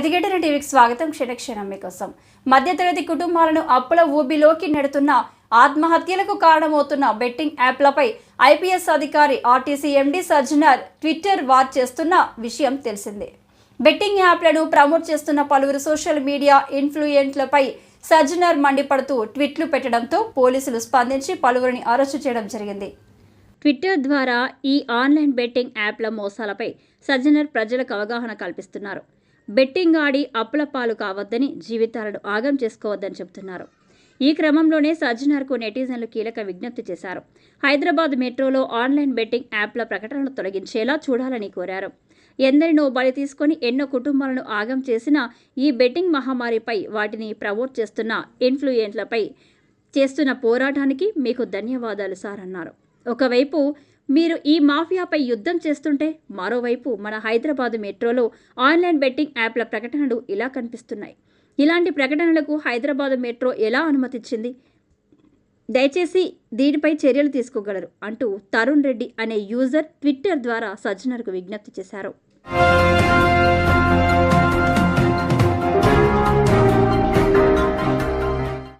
ప్రతిఘటన టీవీకి స్వాగతం. క్షణక్షణం మీకోసం. మధ్యతరగతి కుటుంబాలను అప్పుల ఊబిలోకి నెడుతున్న ఆత్మహత్యలకు కారణమవుతున్న బెట్టింగ్ యాప్లపై ఐపీఎస్ అధికారి RTC MD Sajjanar Twitter war చేస్తున్న విషయం తెలిసిందే. బెట్టింగ్ యాప్లను ప్రమోట్ చేస్తున్న పలువురు సోషల్ మీడియా ఇన్ఫ్లుయెంట్లపై సజ్జనర్ మండిపడుతూ ట్వీట్లు పెట్టడంతో పోలీసులు స్పందించి పలువురిని అరెస్టు చేయడం జరిగింది. ట్విట్టర్ ద్వారా ఈ ఆన్లైన్ బెట్టింగ్ యాప్ల మోసాలపై సజ్జనర్ ప్రజలకు అవగాహన కల్పిస్తున్నారు. బెట్టింగ్ ఆడి అప్పుల పాలు కావద్దని జీవితాలను ఆగం చేసుకోవద్దని చెబుతున్నారు. ఈ క్రమంలోనే సజ్జనార్కు నెటిజన్లు కీలక విజ్ఞప్తి చేశారు. హైదరాబాద్ మెట్రోలో ఆన్లైన్ బెట్టింగ్ యాప్ల ప్రకటనలు తొలగించేలా చూడాలని కోరారు. ఎందరినో బలి తీసుకొని ఎన్నో కుటుంబాలను ఆగం చేసిన ఈ బెట్టింగ్ మహమ్మారిపై వాటిని ప్రమోట్ చేస్తున్న ఇన్ఫ్లుయెంట్లపై చేస్తున్న పోరాటానికి మీకు ధన్యవాదాలు సార్ అన్నారు. ఒకవైపు మీరు ఈ మాఫియాపై యుద్ధం చేస్తుంటే మరోవైపు మన హైదరాబాదు మెట్రోలో ఆన్లైన్ బెట్టింగ్ యాప్ల ప్రకటనలు ఇలా కనిపిస్తున్నాయి. ఇలాంటి ప్రకటనలకు హైదరాబాద్ మెట్రో ఎలా అనుమతించింది దయచేసి దీనిపై చర్యలు తీసుకోగలరు అంటూ తరుణ్ రెడ్డి అనే యూజర్ ట్విట్టర్ ద్వారా సజ్జనర్కు విజ్ఞప్తి చేశారు.